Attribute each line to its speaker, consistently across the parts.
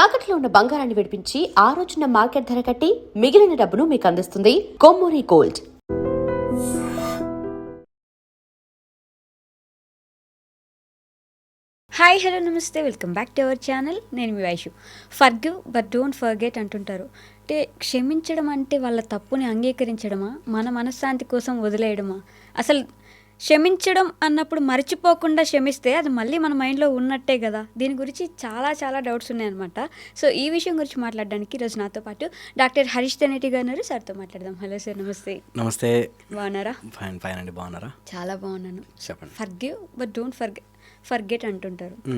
Speaker 1: తాకట్లో ఉన్న బంగారాన్ని విడిపించి ఆ రోజున మార్కెట్ ధర కట్టి మిగిలిన డబ్బును మీకు అందిస్తుంది Kommuri gold.
Speaker 2: Hi hello namaste. Welcome back to our channel. నేను మీ Vaishu. Forgive but don't forget అంటుంటారు. అంటే క్షమించడం అంటే వాళ్ళ తప్పుని అంగీకరించడమా? మన మనశ్శాంతి కోసం వదిలేయడమా? అసలు క్షమించడం అన్నప్పుడు మర్చిపోకుండా క్షమిస్తే అది మళ్ళీ మన మైండ్లో ఉన్నట్టే కదా. దీని గురించి చాలా చాలా డౌట్స్ ఉన్నాయన్నమాట. సో ఈ విషయం గురించి మాట్లాడడానికి ఈరోజు నాతో పాటు డాక్టర్ హరీష్ తెనేటి గారు సార్తో మాట్లాడదాం. హలో సార్ నమస్తే.
Speaker 3: నమస్తే.
Speaker 2: బాగున్నారా?
Speaker 3: ఫైన్ ఫైన్ అండి. బాగున్నారా?
Speaker 2: చాలా బాగున్నాను.
Speaker 3: చెప్పండి.
Speaker 2: Forgive but don't forget forget అంటుంటారు.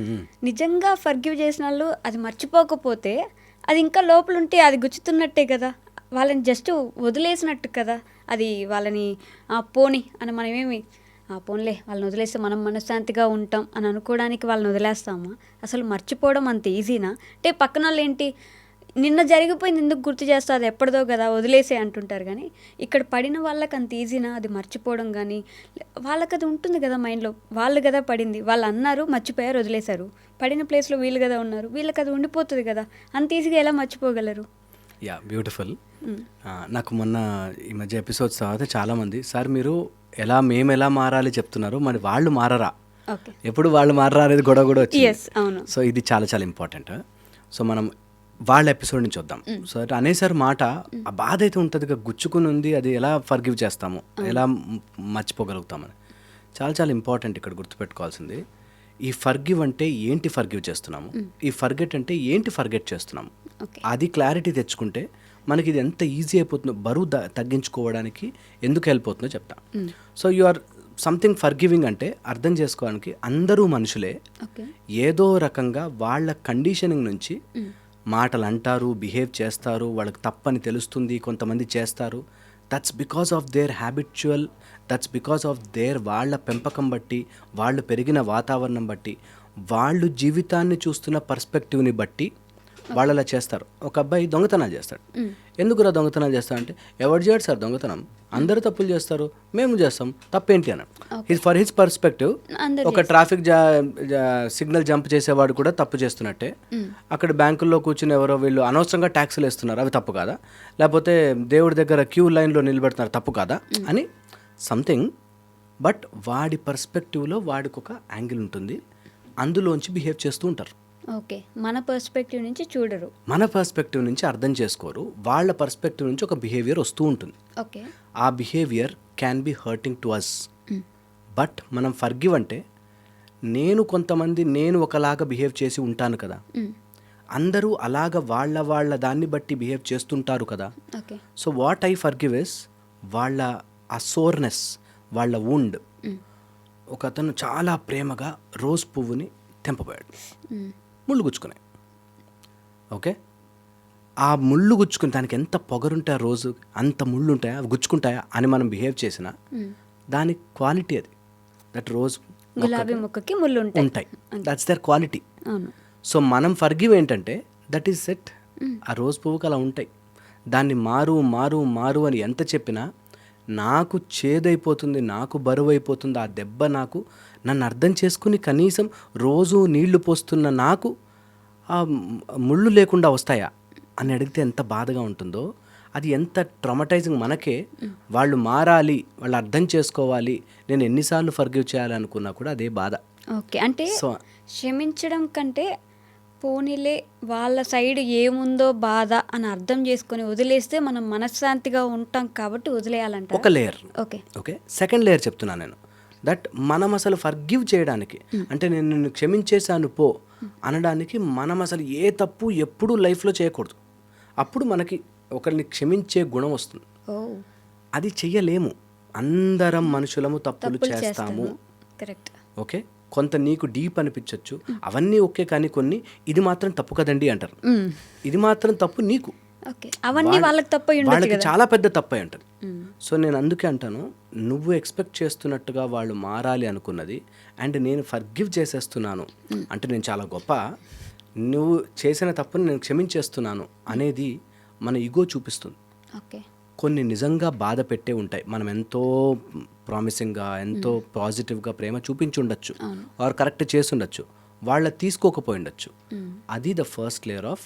Speaker 2: నిజంగా ఫర్గివ్ చేసిన వాళ్ళు అది మర్చిపోకపోతే అది ఇంకా లోపల ఉంటే అది గుచ్చుతున్నట్టే కదా. వాళ్ళని జస్ట్ వదిలేసినట్టు కదా. అది వాళ్ళని "ఆ, పోని అని మనమేమి "ఆ, పోన్లే వాళ్ళని వదిలేస్తే మనం మనశ్శాంతిగా ఉంటాం అని అనుకోవడానికి వాళ్ళని వదిలేస్తామా? అసలు మర్చిపోవడం అంత ఈజీనా? అంటే పక్కన వాళ్ళు ఏంటి నిన్న జరిగిపోయింది ఎందుకు గుర్తు చేస్తా అది ఎప్పటిదో కదా వదిలేసే అంటుంటారు కానీ ఇక్కడ పడిన వాళ్ళకి అంత ఈజీనా? అది మర్చిపోవడం కానీ వాళ్ళకి అది ఉంటుంది కదా మైండ్లో వాళ్ళు కదా పడింది వాళ్ళు అన్నారు మర్చిపోయారు వదిలేశారు. పడిన ప్లేస్లో వీళ్ళు కదా ఉన్నారు వీళ్ళకి అది ఉండిపోతుంది కదా అంత ఈజీగా ఎలా మర్చిపోగలరు?
Speaker 3: Yeah beautiful. నాకు మొన్న ఈ మధ్య ఎపిసోడ్స్ తర్వాత చాలామంది సార్ మీరు ఎలా మేము ఎలా మారాలి చెప్తున్నారు మరి వాళ్ళు మారరా? ఎప్పుడు వాళ్ళు మారరా అనేది గొడవ కూడా వచ్చింది. సో ఇది చాలా చాలా ఇంపార్టెంట్ సో మనం వాళ్ళ ఎపిసోడ్ నుంచి వద్దాం సో అటు అనేసారి మాట ఆ బాధ అయితే ఉంటుంది గుచ్చుకుని ఉంది అది ఎలా ఫర్గివ్ చేస్తాము? ఎలా మర్చిపోగలుగుతామని. చాలా చాలా ఇంపార్టెంట్ ఇక్కడ గుర్తుపెట్టుకోవాల్సింది. ఈ ఫర్గివ్ అంటే ఏంటి ఫర్గివ్ చేస్తున్నాము? ఈ ఫర్గెట్ అంటే ఏంటి ఫర్గెట్ చేస్తున్నాము? అది క్లారిటీ తెచ్చుకుంటే మనకి ఇది ఎంత ఈజీ అయిపోతుందో బరువు తగ్గించుకోవడానికి ఎందుకు అవుతుందో చెప్తా. So you are something forgiving అంటే అర్థం చేసుకోవడానికి అందరూ మనుషులే. ఏదో రకంగా వాళ్ళ కండిషనింగ్ నుంచి మాటలు అంటారు బిహేవ్ చేస్తారు వాళ్ళకి తప్పని తెలుస్తుంది కొంతమంది చేస్తారు. That's because of their habitual that's because of their వాళ్ళ పెంపకం బట్టి వాళ్ళు పెరిగిన వాతావరణం బట్టి వాళ్ళు జీవితాన్ని చూస్తున్న పర్స్పెక్టివ్ని బట్టి వాళ్ళు అలా చేస్తారు. ఒక అబ్బాయి దొంగతనాలు చేస్తాడు. ఎందుకురా దొంగతనాలు చేస్తా అంటే ఎవరు చేయడు సార్ దొంగతనం. అందరూ తప్పులు చేస్తారు. మేము చేస్తాం. తప్పేంటి అన్నాడు. హిస్ ఫర్ హిస్ పర్స్పెక్టివ్ ఒక ట్రాఫిక్ సిగ్నల్ జంప్ చేసేవాడు కూడా తప్పు చేస్తున్నట్టే. అక్కడ బ్యాంకుల్లో కూర్చుని ఎవరో వీళ్ళు అనవసరంగా ట్యాక్సులు వేస్తున్నారు. అవి తప్పు కాదా? లేకపోతే దేవుడి దగ్గర క్యూ లైన్లో నిలబెడుతున్నారు. తప్పు కాదా? అని సంథింగ్ బట్ వాడి పర్స్పెక్టివ్లో వాడికి ఒక యాంగిల్ ఉంటుంది. అందులోంచి బిహేవ్ చేస్తూ ఉంటారు.
Speaker 2: ఓకే. మన పర్స్పెక్టివ్ నుంచి చూడరు.
Speaker 3: మన పర్స్పెక్టివ్ నుంచి అర్థం చేసుకోరు. వాళ్ళ పర్స్పెక్టివ్ నుంచి ఒక బిహేవియర్ వస్తూ ఉంటుంది.
Speaker 2: ఓకే.
Speaker 3: ఆ behaviour can be hurting to us but మనం ఫర్గివ్ అంటే నేను కొంతమంది నేను ఒకలాగా బిహేవ్ చేసి ఉంటాను కదా. అందరూ అలాగ వాళ్ళ వాళ్ళ దాన్ని బట్టి బిహేవ్ చేస్తుంటారు కదా. So what I forgive is వాళ్ళ ఆ సోర్నెస్ వాళ్ళ వుండ్ ఒక అతను చాలా ప్రేమగా రోజ్ పువ్వుని తెంపబోయాడు. ముళ్ళు గుచ్చుకున్నాయి. ఓకే? ఆ ముళ్ళు గుచ్చుకుని దానికి ఎంత పొగరుంటే రోజు అంత ముళ్ళు ఉంటాయా అవి గుచ్చుకుంటాయా అని మనం బిహేవ్ చేసినా దాని క్వాలిటీ అది. దట్ రోజ్
Speaker 2: గులాబీ మొక్కకి ముళ్ళు ఉంటాయి.
Speaker 3: ఉంటాయి దట్స్ దర్ క్వాలిటీ సో మనం ఫర్గివ్ ఏంటంటే దట్ ఈస్ సెట్ ఆ రోజ్ పువ్వుకి అలా ఉంటాయి. దాన్ని మారు మారు మారు అని ఎంత చెప్పినా నాకు చేదైపోతుంది నాకు బరువు అయిపోతుంది ఆ దెబ్బ నాకు నన్ను అర్థం చేసుకుని కనీసం రోజు నీళ్ళు పోస్తున్న నాకు ఆ ముళ్ళు లేకుండా వస్తాయా అని అడిగితే ఎంత బాధగా ఉంటుందో అది ఎంత ట్రమటైజింగ్ మనకే. వాళ్ళు మారాలి వాళ్ళు అర్థం చేసుకోవాలి నేను ఎన్నిసార్లు ఫర్గివ్ చేయాలనుకున్నా కూడా అదే బాధ.
Speaker 2: ఓకే అంటే క్షమించడం కంటే పోనీలే వాళ్ళ సైడ్ ఏముందో బాధ అని అర్థం చేసుకొని వదిలేస్తే మనం మనశ్శాంతిగా ఉంటాం కాబట్టి వదిలేయాలంట.
Speaker 3: ఒక layer
Speaker 2: okay.
Speaker 3: Okay? Second layer చెప్తున్నాను నేను. దట్ మనం అసలు ఫర్గివ్ చేయడానికి అంటే నేను నిన్ను క్షమించేశాను పో అనడానికి మనం అసలు ఏ తప్పు ఎప్పుడూ లైఫ్లో చేయకూడదు. అప్పుడు మనకి ఒకరిని క్షమించే గుణం వస్తుంది. అది చెయ్యలేము. అందరం మనుషులము తప్పులు చేస్తాము. ఓకే? కొంత నీకు డీప్ అనిపించవచ్చు అవన్నీ ఓకే కానీ కొన్ని ఇది మాత్రం తప్పు కదండి అంటారు. ఇది మాత్రం తప్పు నీకు.
Speaker 2: అవన్నీ వాళ్ళకి తప్ప
Speaker 3: వాళ్ళకి చాలా పెద్ద తప్పై ఉంటుంది.
Speaker 2: మ్మ్.
Speaker 3: సో నేను అందుకే అంటాను నువ్వు ఎక్స్పెక్ట్ చేస్తున్నట్టుగా వాళ్ళు మారాలి అనుకున్నది అండ్ నేను ఫర్గివ్ చేసేస్తున్నాను. అంటే నేను చాలా గొప్ప. నువ్వు చేసిన తప్పుని నేను క్షమించేస్తున్నాను అనేది మన ఇగో చూపిస్తుంది.
Speaker 2: ఓకే.
Speaker 3: కొన్ని నిజంగా బాధ పెట్టే ఉంటాయి. మనం ఎంతో ప్రామిసింగ్గా ఎంతో పాజిటివ్గా ప్రేమ చూపించి ఉండొచ్చు ఆర్ కరెక్ట్ చేసి ఉండొచ్చు వాళ్ళ తీసుకోకపోయి ఉండొచ్చు అది ద ఫస్ట్ లేయర్ ఆఫ్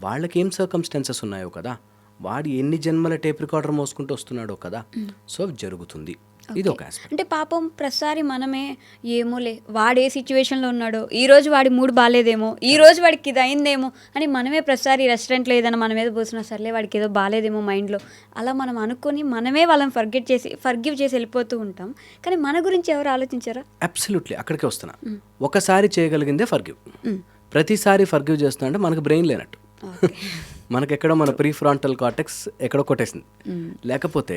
Speaker 3: వాళ్ళకి ఏం సర్కమ్స్టాన్సెస్ ఉన్నాయో కదా. వాడు ఎన్ని జన్మల టేప్ రికార్డర్ మోసుకుంటూ వస్తున్నాడో కదా. సో జరుగుతుంది. ఇది ఒక
Speaker 2: అంటే పాపం ప్రతిసారి మనమే ఏమోలే వాడు ఏ సిచ్యువేషన్లో ఉన్నాడో ఈ రోజు వాడి మూడు బాగాలేదేమో ఈ రోజు వాడికి ఇది అయిందేమో అని మనమే ప్రతిసారి రెస్టారెంట్లో ఏదైనా మన మీద పోసినా సర్లే వాడికి ఏదో బాగాలేదేమో మైండ్లో అలా మనం అనుకొని మనమే వాళ్ళని ఫర్గెట్ చేసి ఫర్గివ్ చేసి వెళ్ళిపోతూ ఉంటాం. కానీ మన గురించి ఎవరు ఆలోచించారా?
Speaker 3: అబ్సల్యూట్లీ అక్కడికే వస్తున్నా. ఒకసారి చేయగలిగిందే ఫర్గివ్ ప్రతిసారి ఫర్గివ్ చేస్తున్నా అంటే మనకు బ్రెయిన్ లేనట్టు. మనకి ఎక్కడో మన ప్రీ ఫ్రాంటల్ కార్టెక్స్ ఎక్కడో కొట్టేసింది. లేకపోతే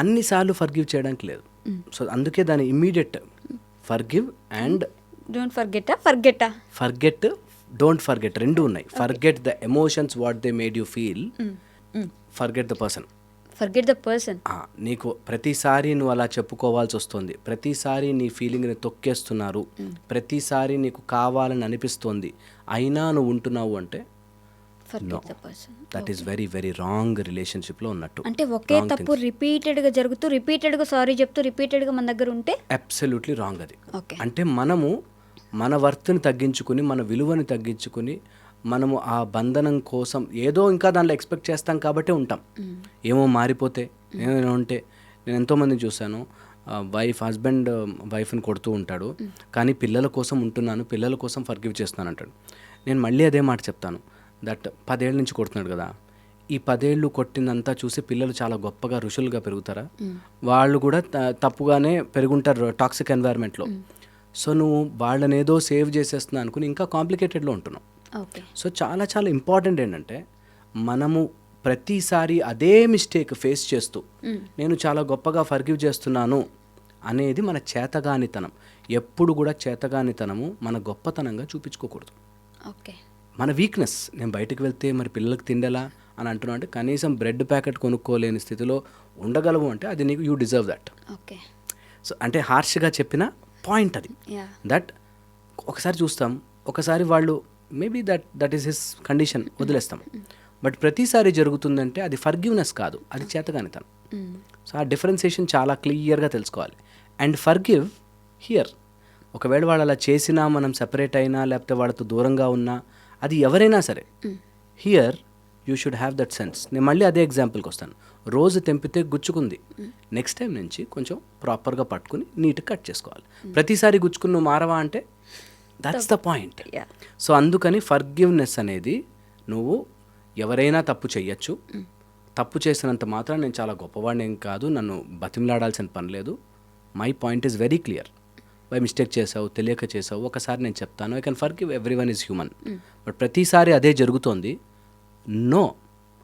Speaker 3: అన్నిసార్లు ఫర్గివ్ చేయడానికి లేదు. సో అందుకే దాని ఇమ్మీడియట్ ఫర్గివ్ అండ్
Speaker 2: డోంట్ ఫర్గెటా ఫర్గెటా
Speaker 3: ఫర్గెట్ డోంట్ ఫర్గెట్ రెండు ఉన్నాయి. Forget the emotions what they made you feel forget the person
Speaker 2: forget the person
Speaker 3: నీకు ప్రతిసారి నువ్వు అలా చెప్పుకోవాల్సి వస్తుంది. ప్రతిసారి నీ ఫీలింగ్ని తొక్కేస్తున్నారు. ప్రతిసారి నీకు కావాలని అనిపిస్తోంది. అయినా నువ్వు ఉంటున్నావు అంటే
Speaker 2: person
Speaker 3: that is very very wrong రిలేషన్షిప్లో ఉన్నట్టు.
Speaker 2: అంటే ఒకే తప్పు రిపీటెడ్గా జరుగుతూ రిపీటెడ్గా సారీ చెప్తూ రిపీటెడ్గా మన దగ్గర ఉంటే?
Speaker 3: అబ్సల్యూట్లీ రాంగ్ అది. అంటే మనము మన వర్త్ని తగ్గించుకుని మన విలువని తగ్గించుకుని మనము ఆ బంధనం కోసం ఏదో ఇంకా దాంట్లో ఎక్స్పెక్ట్ చేస్తాం కాబట్టే ఉంటాం. ఏమో మారిపోతే ఏమైనా ఉంటే. నేను ఎంతోమందిని చూశాను. వైఫ్ హస్బెండ్ వైఫ్ని కొడుతూ ఉంటాడు. కానీ పిల్లల కోసం ఉంటున్నాను పిల్లల కోసం ఫర్గివ్ చేస్తున్నాను అంటాడు నేను మళ్ళీ అదే మాట చెప్తాను. దట్ పదేళ్ళ నుంచి కొడుతున్నాడు కదా. ఈ పదేళ్ళు కొట్టిందంతా చూసి పిల్లలు చాలా గొప్పగా ఋషులుగా పెరుగుతారా? వాళ్ళు కూడా తప్పుగానే పెరుగుంటారు టాక్సిక్ ఎన్వైర్న్మెంట్లో సో నువ్వు వాళ్ళని ఏదో సేవ్ చేసేస్తున్నా అనుకుని ఇంకా కాంప్లికేటెడ్లో ఉంటున్నావు. సో చాలా చాలా ఇంపార్టెంట్ ఏంటంటే మనము ప్రతిసారి అదే మిస్టేక్ ఫేస్ చేస్తూ నేను చాలా గొప్పగా ఫర్గివ్ చేస్తున్నాను అనేది మన చేతగానితనం. ఎప్పుడు కూడా చేతగానితనము మన గొప్పతనంగా చూపించుకోకూడదు.
Speaker 2: ఓకే.
Speaker 3: మన వీక్నెస్ నేను బయటకు వెళ్తే మరి పిల్లలకు తిండేలా అని అంటున్నా అంటే కనీసం బ్రెడ్ ప్యాకెట్ కొనుక్కోలేని స్థితిలో ఉండగలవు అంటే అది నీకు you deserve that
Speaker 2: okay
Speaker 3: so అంటే హార్ష్గా చెప్పిన పాయింట్ అది. దట్ ఒకసారి చూస్తాం ఒకసారి వాళ్ళు maybe that that is his condition వదిలేస్తాం. బట్ ప్రతిసారి జరుగుతుందంటే అది ఫర్గివ్నెస్ కాదు అది చేతగానితనం. సో ఆ డిఫరెన్సియేషన్ చాలా క్లియర్గా తెలుసుకోవాలి. అండ్ ఫర్గివ్ హియర్ ఒకవేళ వాళ్ళు అలా చేసినా మనం సెపరేట్ అయినా లేకపోతే వాళ్ళతో దూరంగా ఉన్నా అది ఎవరైనా సరే here you should have that sense నేను మళ్ళీ అదే ఎగ్జాంపుల్కి వస్తాను. రోజు తెంపితే గుచ్చుకుంది. నెక్స్ట్ టైం నుంచి కొంచెం ప్రాపర్గా పట్టుకుని నీట్గా కట్ చేసుకోవాలి. ప్రతిసారి గుచ్చుకుని నువ్వు మారవా అంటే? That's the point
Speaker 2: yeah
Speaker 3: so అందుకని ఫర్గివ్నెస్ అనేది నువ్వు ఎవరైనా తప్పు చెయ్యొచ్చు. తప్పు చేసినంత మాత్రం నేను చాలా గొప్పవాడిని ఏం కాదు. నన్ను బతిమలాడాల్సిన పని లేదు. My point is very clear by mistake చేసావు తెలియక చేసావు ఒకసారి నేను చెప్తాను. I can forgive everyone is human but ప్రతిసారి అదే జరుగుతోంది. నో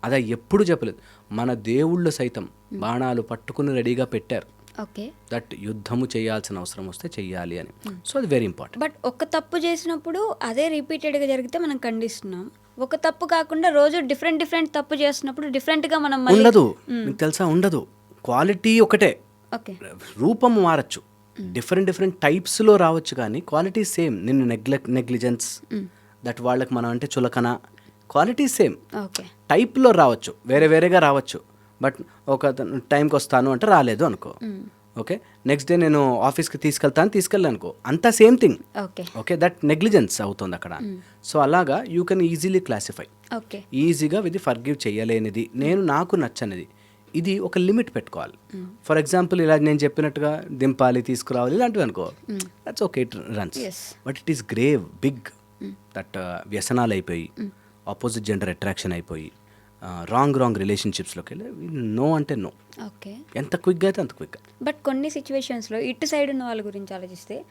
Speaker 3: అదే ఎప్పుడు చెప్పలేదు. మన దేవుళ్ళు సైతం బాణాలు పట్టుకుని రెడీగా పెట్టారు.
Speaker 2: ఓకే
Speaker 3: దట్ యుద్ధము చేయాల్సిన అవసరం వస్తే చెయ్యాలి అని. సో అది వెరీ ఇంపార్టెంట్
Speaker 2: బట్ ఒక తప్పు చేసినప్పుడు అదే రిపీటెడ్గా జరిగితే మనం ఖండిస్తున్నాం. ఒక తప్పు కాకుండా రోజు డిఫరెంట్ డిఫరెంట్ తప్పు చేస్తున్నప్పుడు డిఫరెంట్గా మనం
Speaker 3: ఉండదు. మీకు తెలుసా? ఉండదు. క్వాలిటీ ఒకటే.
Speaker 2: ఓకే
Speaker 3: రూపం మారచ్చు. డిఫరెంట్ డిఫరెంట్ టైప్స్లో రావచ్చు కానీ క్వాలిటీ సేమ్ నిన్ను నెగ్లెక్ట్ నెగ్లిజెన్స్ దట్ వాళ్ళకి మనం అంటే చులకన. క్వాలిటీ సేమ్ టైప్లో రావచ్చు. వేరే వేరేగా రావచ్చు. బట్ ఒక టైంకి వస్తాను అంటే రాలేదు అనుకో. ఓకే నెక్స్ట్ డే నేను ఆఫీస్కి తీసుకెళ్తాను తీసుకెళ్ళాను అనుకో. అంతా same thing
Speaker 2: okay
Speaker 3: okay that negligence అవుతుంది అక్కడ. సో అలాగా you can easily classify
Speaker 2: okay
Speaker 3: ఈజీగా ఇది ఫర్గివ్ చేయలేనిది. నేను నాకు నచ్చనిది. ఇది ఒక లిమిట్ పెట్టుకోవాలి. ఫర్ ఎగ్జాంపుల్ ఇలా నేను చెప్పినట్టుగా దింపాలి తీసుకురావాలి ఇలాంటివి అనుకో. That's okay it runs. But it is grave big that వ్యసనాలు అయిపోయి ఆపోజిట్ జెండర్ అట్రాక్షన్ అయిపోయి రాంగ్ రాంగ్ రిలేషన్షిప్స్లోకి వెళ్ళి నో అంటే నో
Speaker 2: ఓకే.
Speaker 3: ఎంత క్విక్గా అయితే అంత క్విక్గా
Speaker 2: బట్ కొన్ని సిచ్యువేషన్స్లో ఇటు సైడ్ ఉన్న వాళ్ళ గురించి ఆలోచిస్తే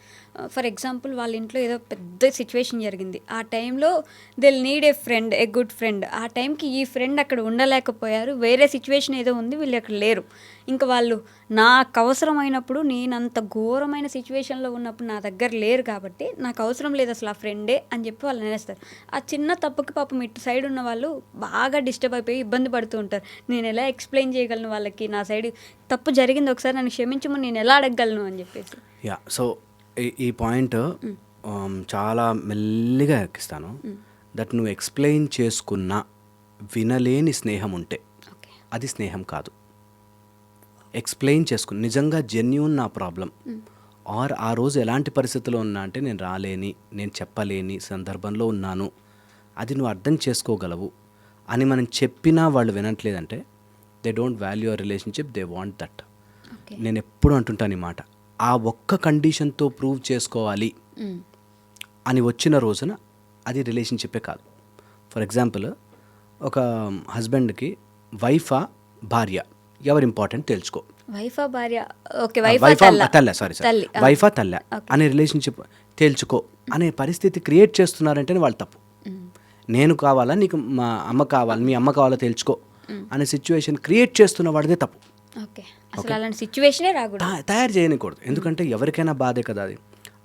Speaker 2: ఫర్ ఎగ్జాంపుల్ వాళ్ళ ఇంట్లో ఏదో పెద్ద సిచ్యువేషన్ జరిగింది. ఆ టైంలో they need a friend a good friend ఆ టైంకి ఈ ఫ్రెండ్ అక్కడ ఉండలేకపోయారు. వేరే సిచ్యువేషన్ ఏదో ఉంది వీళ్ళు అక్కడ లేరు. ఇంకా వాళ్ళు నాకు అవసరమైనప్పుడు నేను అంత ఘోరమైన సిచ్యువేషన్లో ఉన్నప్పుడు నా దగ్గర లేరు కాబట్టి నాకు అవసరం లేదు అసలు ఆ ఫ్రెండే అని చెప్పి వాళ్ళు అనేస్తారు. ఆ చిన్న తప్పుకి పాపం ఇటు సైడ్ ఉన్న వాళ్ళు బాగా డిస్టర్బ్ అయిపోయి ఇబ్బంది పడుతూ ఉంటారు. నేను ఎలా ఎక్స్ప్లెయిన్ చేయగలను వాళ్ళకి? నా సైడ్ తప్పు జరిగింది ఒకసారి నన్ను క్షమించమని నేను ఎలా అడగగలను అని చెప్పేసి.
Speaker 3: యా సో ఈ- పాయింట్ చాలా మెల్లిగా ఎక్కిస్తాను. దట్ నువ్వు ఎక్స్ప్లెయిన్ చేసుకున్న వినలేని స్నేహం ఉంటే అది స్నేహం కాదు. ఎక్స్ప్లెయిన్ చేసుకుని నిజంగా జెన్యున్ నా ప్రాబ్లం. ఆర్ ఆ రోజు ఎలాంటి పరిస్థితిలో ఉన్నా అంటే నేను రాలేని నేను చెప్పలేని సందర్భంలో ఉన్నాను. అది నువ్వు అర్థం చేసుకోగలవు. అని మనం చెప్పినా వాళ్ళు వినట్లేదంటే they don't value our relationship they want that నేను ఎప్పుడు అంటుంటాను ఈ మాట. ఆ ఒక్క కండిషన్తో ప్రూవ్ చేసుకోవాలి. అని వచ్చిన రోజున అది రిలేషన్షిప్పే కాదు. ఫర్ ఎగ్జాంపుల్ ఒక హస్బెండ్కి వైఫా భార్య. ఎవరు ఇంపార్టెంట్ తెలుసుకో.
Speaker 2: వైఫా భార్య ఓకే వైఫా తల్ల.
Speaker 3: సారీ వైఫా తల్ల అనే రిలేషన్షిప్ తేల్చుకో అనే పరిస్థితి క్రియేట్ చేస్తున్నారంటేనే వాళ్ళు తప్పు. నేను కావాలా నీకు మా అమ్మ కావాలి మీ అమ్మ కావాలా తేల్చుకో అనే సిచ్యువేషన్ క్రియేట్ చేస్తున్న వాడిదే తప్పు.
Speaker 2: ఓకే. అసలు అలాంటి సిచ్యువేషనే రాకూడదు.
Speaker 3: తా- తయారు చేయకూడదు ఎందుకంటే ఎవరికైనా బాధే కదా అది.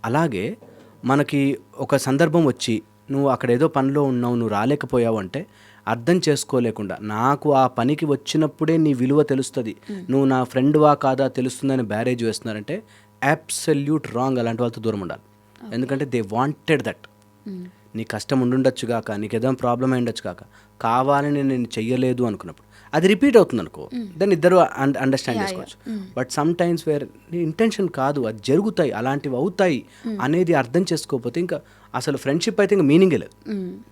Speaker 3: అలాగే మనకి ఒక సందర్భం వచ్చి నువ్వు అక్కడ ఏదో పనిలో ఉన్నావు నువ్వు రాలేకపోయావు అంటే అర్థం చేసుకోలేకుండా నాకు ఆ పనికి వచ్చినప్పుడే నీ విలువ తెలుస్తుంది. నువ్వు నా ఫ్రెండ్వా కాదా తెలుస్తుందని బ్యారేజ్ వేస్తున్నారంటే అబ్సల్యూట్ రాంగ్ అలాంటి వాళ్ళతో దూరం ఉండాలి. ఎందుకంటే దే వాంటెడ్ దట్. నీ కష్టం ఉండుండొచ్చు కాక నీకు ఏదైనా ప్రాబ్లం అయి ఉండొచ్చు కాక కావాలని నేను చెయ్యలేదు అనుకున్నప్పుడు అది రిపీట్ అవుతుంది అనుకో దాన్ని ఇద్దరు అండర్స్టాండ్ చేసుకోవచ్చు. బట్ సమ్ టైమ్స్ వేర్ నీ ఇంటెన్షన్ కాదు అది జరుగుతాయి అలాంటివి అవుతాయి అనేది అర్థం చేసుకోకపోతే ఇంకా అసలు ఫ్రెండ్షిప్ అయితే ఇంకా మీనింగే లేదు.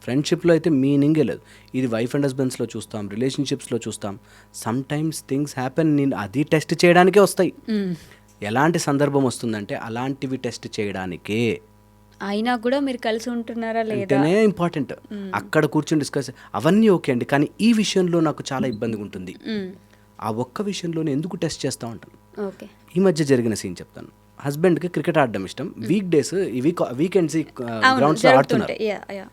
Speaker 3: ఫ్రెండ్షిప్లో అయితే మీనింగే లేదు. ఇది వైఫ్ అండ్ హస్బెండ్స్లో చూస్తాం రిలేషన్షిప్స్లో చూస్తాం. సమ్ టైమ్స్ థింగ్స్ హ్యాపెన్ నేను అది టెస్ట్ చేయడానికే వస్తాయి. ఎలాంటి సందర్భం వస్తుందంటే అలాంటివి టెస్ట్ చేయడానికే.
Speaker 2: అయినా కూడా మీరు కలిసి ఉంటున్నారా లేదా?
Speaker 3: ఇంపార్టెంట్. అక్కడ కూర్చొని డిస్కస్ అవన్నీ ఓకే అండి కానీ ఈ విషయంలో నాకు చాలా ఇబ్బందిగా ఉంటుంది. ఆ ఒక్క విషయంలోనే ఎందుకు టెస్ట్ చేస్తా ఉంటాను? ఈ మధ్య జరిగిన సీన్ చెప్తాను. హస్బెండ్కి క్రికెట్ ఆడడం ఇష్టం. వీక్ డేస్ వీక్ వీకెండ్స్ గ్రౌండ్స్లో
Speaker 2: యా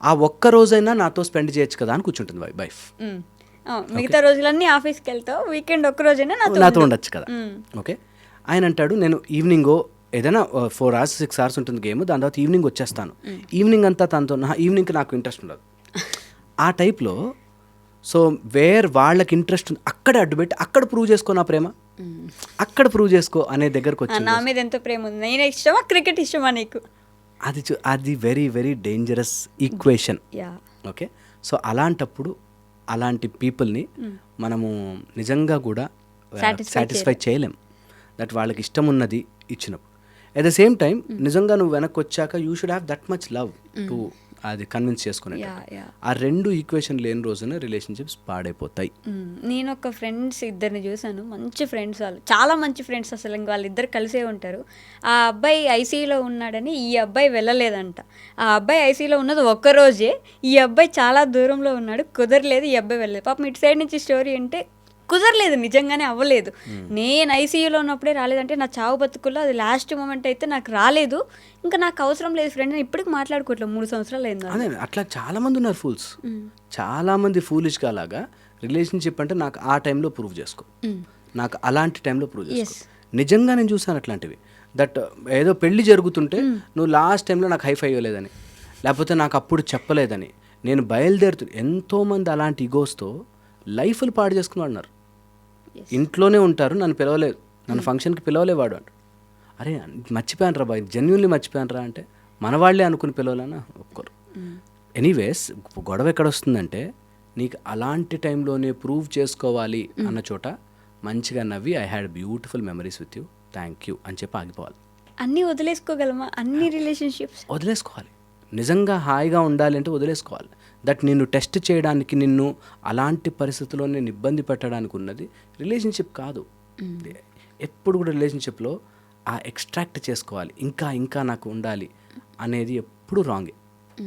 Speaker 3: ఆ ఒక్క రోజైనా నాతో స్పెండ్ చేయొచ్చు కదా అని కూర్చుంటుంది వైఫ్
Speaker 2: మిగతా రోజులన్నీ ఆఫీస్కి వెళ్తావు వీకెండ్ ఒక్క రోజైనా నాతో
Speaker 3: నాతో
Speaker 2: ఉండు.
Speaker 3: ఉండొచ్చు కదా. ఓకే. ఆయన అంటాడు నేను ఈవినింగో ఏదైనా ఫోర్ అవర్స్ సిక్స్ అవర్స్ ఉంటుంది గేమ్ దాని తర్వాత ఈవినింగ్ వచ్చేస్తాను. ఈవినింగ్ అంతా తనతో నా ఈవినింగ్కి నాకు ఇంట్రెస్ట్ ఉండదు. ఆ టైప్లో సో వేర్ వాళ్ళకి ఇంట్రెస్ట్ ఉంది అక్కడే అడ్డుపెట్టి అక్కడ ప్రూవ్ చేసుకో నా ప్రేమ. అక్కడ ప్రూవ్ చేసుకో అనే దగ్గరకు
Speaker 2: ఆ,
Speaker 3: వచ్చింది.
Speaker 2: నా మీద ఎంతో ప్రేమ ఉంది. నేను ఇష్టమా? క్రికెట్ ఇష్టమా నీకు?
Speaker 3: అది అది very very dangerous equation okay so అలాంటప్పుడు అలాంటి పీపుల్ని మనము నిజంగా కూడా సాటిస్ఫై చేయలేం. దట్ వాళ్ళకి ఇష్టం ఉన్నది ఇచ్చినప్పుడు అట్ ద సేమ్ టైం నిజంగా నువ్వు వెనక్కి వచ్చాక you should have that much love to అది కన్విన్స్ చేసుకునే ఆ రెండు ఈక్వేషన్ లేని రోజున రిలేషన్షిప్స్ పాడైపోతాయి.
Speaker 2: నేను ఒక ఫ్రెండ్స్ ఇద్దరిని చూశాను. మంచి ఫ్రెండ్స్ వాళ్ళు. చాలా మంచి ఫ్రెండ్స్ అసలు. ఇంక వాళ్ళిద్దరు కలిసే ఉంటారు. ఆ అబ్బాయి ఐసీయూలో ఉన్నాడని ఈ అబ్బాయి వెళ్ళలేదంట. ఆ అబ్బాయి ఐసీయూలో ఉన్నది ఒక్క రోజే. ఈ అబ్బాయి చాలా దూరంలో ఉన్నాడు. కుదరలేదు ఈ అబ్బాయి వెళ్ళలేదు. పాపం ఇటు సైడ్ నుంచి స్టోరీ అంటే కుదరలేదు నిజంగానే అవ్వలేదు. నేను ఐసీయూలో ఉన్నప్పుడే రాలేదంటే నా చావు బతుకుల్లో అది లాస్ట్ మూమెంట్ అయితే నాకు రాలేదు. ఇంకా నాకు అవసరం లేదు ఫ్రెండ్ నేను ఇప్పటికి మాట్లాడుకోవట్లేదు మూడు సంవత్సరాలు అయింది
Speaker 3: అదే అట్లా చాలా మంది ఉన్నారు ఫూల్స్ చాలా మంది ఫూలిష్గా అలాగా రిలేషన్షిప్ అంటే నాకు ఆ టైంలో ప్రూవ్ చేసుకో. నాకు అలాంటి టైంలో ప్రూవ్ చేసుకో. నిజంగా నేను చూసాను అట్లాంటివి. దట్ ఏదో పెళ్ళి జరుగుతుంటే నువ్వు లాస్ట్ టైంలో నాకు హైఫై ఇవ్వలేదని లేకపోతే నాకు అప్పుడు చెప్పలేదని నేను బయలుదేరుతు ఎంతోమంది అలాంటి ఇగోస్తో లైఫ్లు పాడు చేసుకుని ఉన్నారు ఇంట్లోనే ఉంటారు నన్ను పిలవలేదు. నన్ను ఫంక్షన్కి పిలవలేవాడు అంట. అరే మర్చిపోయాను రా బాయ్ జెన్యున్లీ మర్చిపోయాను రా అంటే మన వాళ్ళే అనుకుని పిలవాలన్నా ఒక్కరు ఎనీవేస్ గొడవ ఎక్కడ వస్తుందంటే నీకు అలాంటి టైంలోనే ప్రూవ్ చేసుకోవాలి అన్న చోట మంచిగా నవ్వి I had beautiful memories with you thank you అని చెప్పి ఆగిపోవాలి.
Speaker 2: అన్నీ వదిలేసుకోగలమా? అన్ని రిలేషన్షిప్స్
Speaker 3: వదిలేసుకోవాలి. నిజంగా హాయిగా ఉండాలి అంటే వదిలేసుకోవాలి. దట్ నిన్ను టెస్ట్ చేయడానికి నిన్ను అలాంటి పరిస్థితుల్లో నేను ఇబ్బంది పెట్టడానికి ఉన్నది రిలేషన్షిప్ కాదు. ఎప్పుడు కూడా రిలేషన్షిప్లో ఆ ఎక్స్ట్రాక్ట్ చేసుకోవాలి. ఇంకా ఇంకా నాకు ఉండాలి అనేది ఎప్పుడు రాంగే.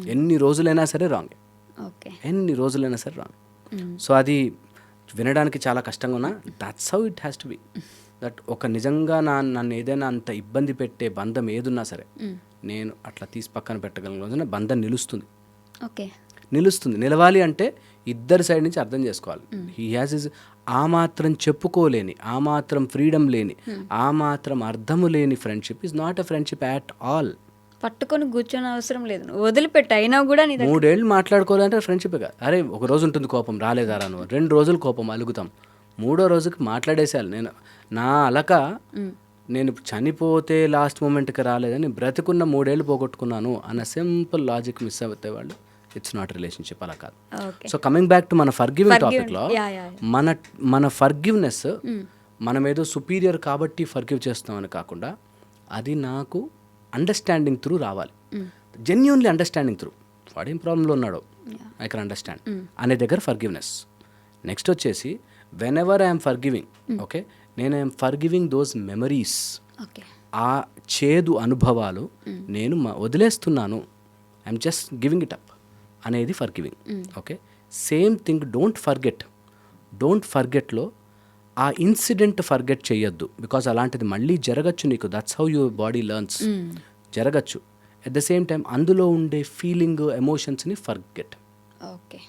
Speaker 3: ఎన్ని రోజులైనా సరే రాంగే.
Speaker 2: ఓకే.
Speaker 3: ఎన్ని రోజులైనా సరే రాంగ్. సో అది వినడానికి చాలా కష్టంగా ఉన్నా that's how it has to be that ఒక నిజంగా నా నన్ను ఏదైనా అంత ఇబ్బంది పెట్టే బంధం ఏదున్నా సరే నేను అట్లా తీసి పక్కన పెట్టగలిగిన రోజున బంధం నిలుస్తుంది.
Speaker 2: ఓకే.
Speaker 3: నిలుస్తుంది. నిలవాలి అంటే ఇద్దరి సైడ్ నుంచి అర్థం చేసుకోవాలి. హీ హ్యాస్ ఇస్ ఆ మాత్రం చెప్పుకోలేని ఆ మాత్రం ఫ్రీడమ్ లేని ఆ మాత్రం అర్థము లేని friendship is not a friendship at all
Speaker 2: పట్టుకొని కూర్చొని అవసరం లేదు. వదిలిపెట్టు అయినా కూడా
Speaker 3: మూడేళ్ళు మాట్లాడుకోవాలంటే ఫ్రెండ్షిప్ కాదు. అరే ఒక రోజు ఉంటుంది కోపం రాలేదారా నువ్వు? రెండు రోజులు కోపం అలుగుతాం. మూడో రోజుకి మాట్లాడేసేయాలి. నేను నా అలక నేను చనిపోతే లాస్ట్ మూమెంట్కి రాలేదని బ్రతికున్న మూడేళ్ళు పోగొట్టుకున్నాను అన్న సింపుల్ లాజిక్ మిస్ అవుతాయి వాళ్ళు. ఇట్స్ నాట్ రిలేషన్షిప్ అలా కాదు. సో కమింగ్ బ్యాక్ టు మన ఫర్గివింగ్ టాపిక్లో మన మన ఫర్గివ్నెస్ మనం ఏదో సుపీరియర్ కాబట్టి ఫర్గివ్ చేస్తామని కాకుండా అది నాకు అండర్స్టాండింగ్ త్రూ రావాలి. జెన్యున్లీ అండర్స్టాండింగ్ త్రూ వాడు ఏం ప్రాబ్లంలో ఉన్నాడో? ఐ కెన్ అండర్స్టాండ్ అనే దగ్గర ఫర్గివ్నెస్ నెక్స్ట్ వచ్చేసి whenever I'm forgiving okay నేను I'm forgiving those memories ఆ చేదు అనుభవాలు నేను వదిలేస్తున్నాను. I'm just giving it up అనేది forgiving okay same thing don't forget don't ఫర్గెట్లో ఆ ఇన్సిడెంట్ ఫర్గెట్ చేయొద్దు. బికాజ్ అలాంటిది మళ్ళీ జరగచ్చు నీకు. That's how your body learns జరగచ్చు. అట్ ద సేమ్ టైం అందులో ఉండే ఫీలింగ్ ఎమోషన్స్ని forget
Speaker 2: okay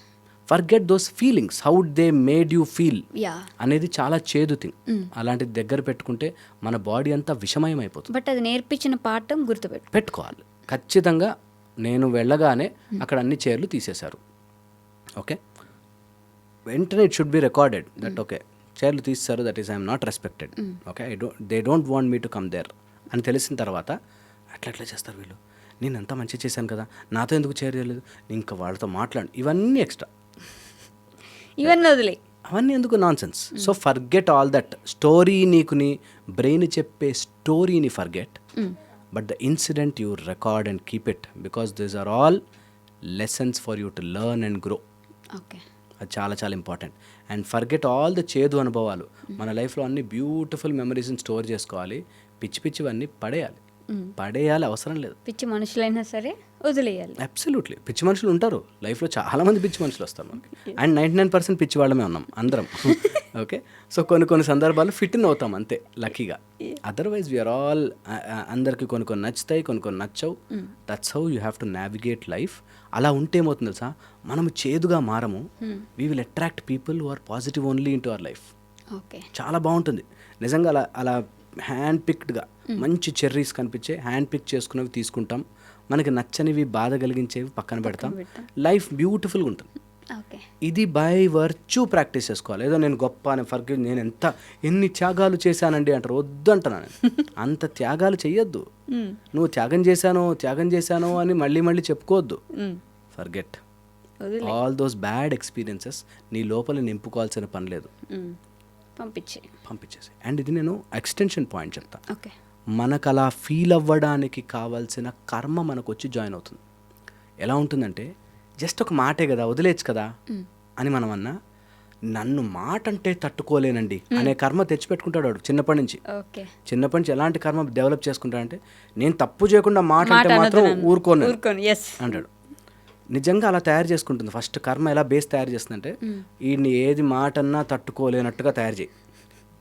Speaker 3: forget those feelings how they made you feel అనేది చాలా చేదు థింగ్ అలాంటిది దగ్గర పెట్టుకుంటే మన బాడీ అంతా విషమయం అయిపోతుంది
Speaker 2: బట్ అది నేర్పించిన పాఠం గుర్తుపెట్టు
Speaker 3: పెట్టుకోవాలి. ఖచ్చితంగా నేను వెళ్ళగానే అక్కడ అన్ని చైర్లు తీసేశారు. ఓకే? వెంటనే it should be recorded that okay చైర్లు తీసేశారు that is I'm not respected okay I don't they don't want me to come there అని తెలిసిన తర్వాత అట్లా ఎట్లా చేస్తారు వీళ్ళు? నేను ఎంత మంచి చేశాను కదా నాతో ఎందుకు చైర్ చేయలేదు ఇంకా వాళ్ళతో మాట్లాడు ఇవన్నీ ఎక్స్ట్రా
Speaker 2: ఇవన్నీ వదిలే.
Speaker 3: అవన్నీ ఎందుకు nonsense so forget all that story నీకు నీ బ్రెయిన్ చెప్పే స్టోరీని forget but the incident you record and keep it because these are all lessons for you to learn and grow
Speaker 2: okay
Speaker 3: అది చాలా చాలా important and forget all the చేదు అనుభవాలు. మన లైఫ్లో అన్ని బ్యూటిఫుల్ మెమరీస్ని స్టోర్ చేసుకోవాలి. పిచ్చి పిచ్చివన్నీ పడేయాలి. పడేయాలి అవసరం లేదు.
Speaker 2: పిచ్చి మనుషులైనా సరే వదిలేయాలి.
Speaker 3: అబ్సల్యూట్లీ పిచ్చి మనుషులు ఉంటారు. లైఫ్లో చాలా మంది పిచ్చి మనుషులు వస్తారు మనకి. అండ్ నైంటీ నైన్ పర్సెంట్ పిచ్చి వాళ్ళమే ఉన్నాం అందరం. ఓకే సో కొన్ని కొన్ని సందర్భాలు ఫిట్ ఇన్ అవుతాం అంతే లక్కీగా అదర్వైజ్ వీఆర్ ఆల్ అందరికి కొన్ని కొన్ని నచ్చుతాయి కొన్ని కొన్ని నచ్చవు. That's how you have to navigate life అలా ఉంటే ఏమవుతుంది తెలుసా? మనము చేదుగా మారము. We will attract people who are positive only into our life
Speaker 2: okay
Speaker 3: చాలా బాగుంటుంది. నిజంగా అలా అలా హ్యాండ్ పిక్డ్గా మంచి చెర్రీస్ కనిపించే హ్యాండ్ పిక్ చేసుకున్నవి తీసుకుంటాం. మనకి నచ్చనివి బాధ కలిగించేవి పక్కన పెడతాం. లైఫ్ బ్యూటిఫుల్గా ఉంటుంది. ఇది బై వర్చు ప్రాక్టీస్ చేసుకోవాలి. ఏదో నేను గొప్ప అని ఫర్గి నేను ఎంత ఎన్ని త్యాగాలు చేశానండి అంటారు వద్దు అంటున్నాను నేను. అంత త్యాగాలు చెయ్యొద్దు. నువ్వు త్యాగం చేశాను త్యాగం చేశాను అని మళ్ళీ మళ్ళీ చెప్పుకోవద్దు. Forget all those bad experiences నీ లోపల నింపుకోవాల్సిన పని లేదు.
Speaker 2: పంపించే
Speaker 3: పంపించేసి అండ్ ఇది నేను ఎక్స్టెన్షన్ పాయింట్ చెప్తా.
Speaker 2: ఓకే.
Speaker 3: మనకు అలా ఫీల్ అవ్వడానికి కావాల్సిన కర్మ మనకు వచ్చి జాయిన్ అవుతుంది. ఎలా ఉంటుందంటే జస్ట్ ఒక మాటే కదా వదిలేచ్చు కదా అని మనం అన్నా నన్ను మాట అంటే తట్టుకోలేనండి అనే కర్మ తెచ్చిపెట్టుకుంటాడు వాడు చిన్నప్పటి నుంచి.
Speaker 2: ఓకే.
Speaker 3: చిన్నప్పటి నుంచి ఎలాంటి కర్మ డెవలప్ చేసుకుంటాడంటే నేను తప్పు చేయకుండా మాట అంటే మాత్రం ఊరుకోను. అంటాడు. నిజంగా అలా తయారు చేసుకుంటుంది. ఫస్ట్ కర్మ ఎలా బేస్ తయారు చేస్తుందంటే వీడిని ఏది మాట అన్నా తట్టుకోలేనట్టుగా తయారు చేయి.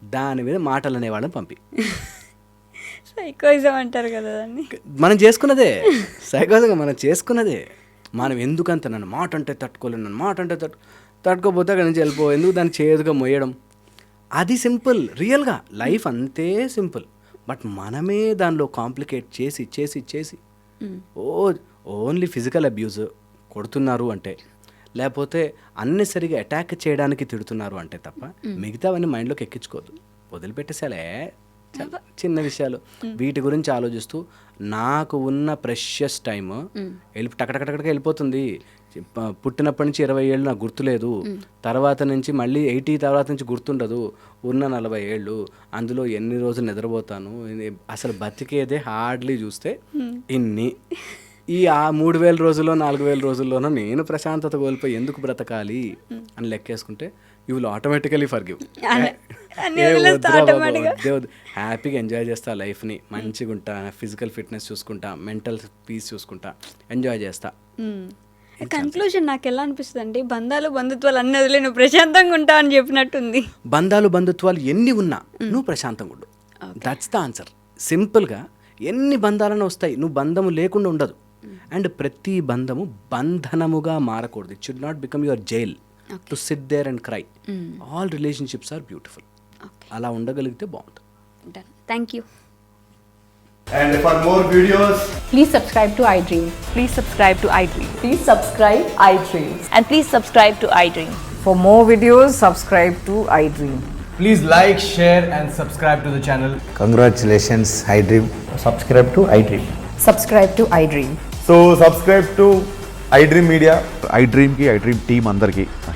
Speaker 3: దాని మీద మాటలు అనేవాళ్ళని పంపి.
Speaker 2: సైకోయిజం అంటారు కదా దాన్ని.
Speaker 3: మనం చేసుకున్నదే. సైకోజంగా మనం చేసుకున్నదే. మనం ఎందుకంత నన్ను మాట అంటే తట్టుకోలేను నన్ను మాట అంటే తట్టు తట్టుకోపోతే అక్కడి నుంచి వెళ్ళిపో ఎందుకు దాన్ని చేదుగా మొయ్యడం? అది సింపుల్ రియల్గా. లైఫ్ అంతే సింపుల్. బట్ మనమే దానిలో కాంప్లికేట్ చేసి చేసి చేసి ఓ ఓన్లీ ఫిజికల్ అబ్యూజ్ కొడుతున్నారు అంటే లేకపోతే అన్నెసరిగా అటాక్ చేయడానికి తిడుతున్నారు అంటే తప్ప మిగతావన్నీ మైండ్లోకి ఎక్కించుకోవద్దు వదిలిపెట్టేసాలే. చిన్న విషయాలు. వీటి గురించి ఆలోచిస్తూ నాకు ఉన్న ప్రెషియస్ టైమ్ వెళ్ళి టకటకటక వెళ్ళిపోతుంది. పుట్టినప్పటి నుంచి ఇరవై ఏళ్ళు నాకు గుర్తులేదు. తర్వాత నుంచి మళ్ళీ ఎయిటీ తర్వాత నుంచి గుర్తుండదు. ఉన్న నలభై ఏళ్ళు అందులో ఎన్ని రోజులు నిద్రపోతాను? అసలు బతికేదే హార్డ్లీ చూస్తే ఇన్ని. ఈ ఆ మూడు వేల రోజుల్లో నాలుగు వేల రోజుల్లోనూ నేను ప్రశాంతత కోల్పోయి ఎందుకు బ్రతకాలి అని లెక్కేసుకుంటే you will automatically forgive. హ్యాపీగా ఎంజాయ్ చేస్తా లైఫ్ని మంచిగా ఉంటా ఫిజికల్ ఫిట్నెస్ చూసుకుంటా మెంటల్ పీస్ చూసుకుంటా ఎంజాయ్ చేస్తా.
Speaker 2: కన్క్లూజన్ నాకు ఎలా అనిపిస్తుంది అంటే బంధాలు బంధుత్వాలు అన్నీ వదిలే నువ్వు ప్రశాంతంగా ఉంటా అని చెప్పినట్టుంది.
Speaker 3: బంధాలు బంధుత్వాలు ఎన్ని ఉన్నా నువ్వు ప్రశాంతంగా ఉండు. దట్స్ ద ఆన్సర్ సింపుల్గా ఎన్ని బంధాలను వస్తాయి నువ్వు బంధము లేకుండా ఉండదు. అండ్ ప్రతి బంధము బంధనముగా మారకూడదు. It should not become your jail to sit there and cry all relationships are beautiful అలా ఉండగలిగితే బాగుంటుంది
Speaker 2: done thank you
Speaker 4: And for more videos,
Speaker 5: Please subscribe to iDream.
Speaker 6: Please subscribe to iDream.
Speaker 5: Please subscribe iDream.
Speaker 6: And please subscribe to iDream.
Speaker 7: For more videos, subscribe to iDream.
Speaker 4: please like, share, and subscribe to the channel.
Speaker 8: Congratulations, iDream.
Speaker 9: subscribe to iDream.
Speaker 5: Subscribe to iDream.
Speaker 9: So subscribe to iDream Media.
Speaker 10: iDream కి iDream team అందరికి